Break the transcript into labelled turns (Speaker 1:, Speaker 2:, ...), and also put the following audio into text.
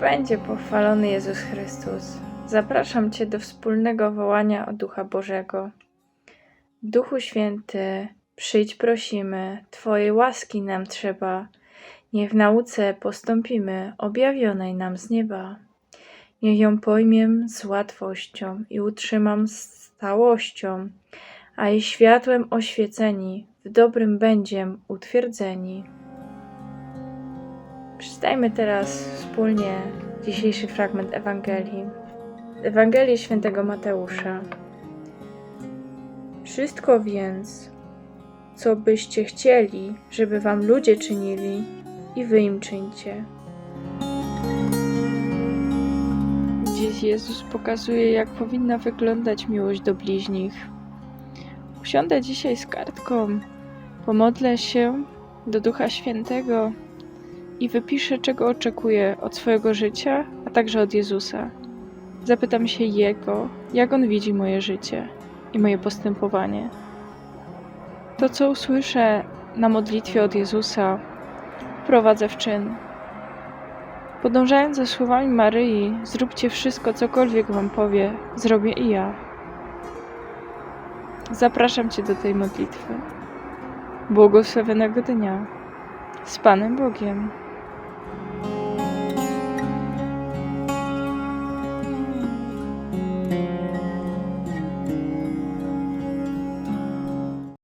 Speaker 1: będzie pochwalony Jezus Chrystus. Zapraszam Cię do wspólnego wołania o Ducha Bożego. Duchu Święty, przyjdź prosimy, Twojej łaski nam trzeba. Niech w nauce postąpimy, objawionej nam z nieba. Niech ją pojmiem z łatwością i utrzymam z stałością, a jej światłem oświeceni, w dobrym będziem utwierdzeni. Przeczytajmy teraz wspólnie dzisiejszy fragment Ewangelii. Ewangelii świętego Mateusza. Wszystko więc, co byście chcieli, żeby wam ludzie czynili, i wy im czyńcie. Dziś Jezus pokazuje, jak powinna wyglądać miłość do bliźnich. Usiądę dzisiaj z kartką, pomodlę się do Ducha Świętego i wypiszę, czego oczekuję od swojego życia, a także od Jezusa. Zapytam się Jego, jak On widzi moje życie i moje postępowanie. To, co usłyszę na modlitwie od Jezusa, wprowadzę w czyn. Podążając za słowami Maryi, zróbcie wszystko, cokolwiek Wam powie, zrobię i ja. Zapraszam Cię do tej modlitwy. Błogosławionego dnia z Panem Bogiem.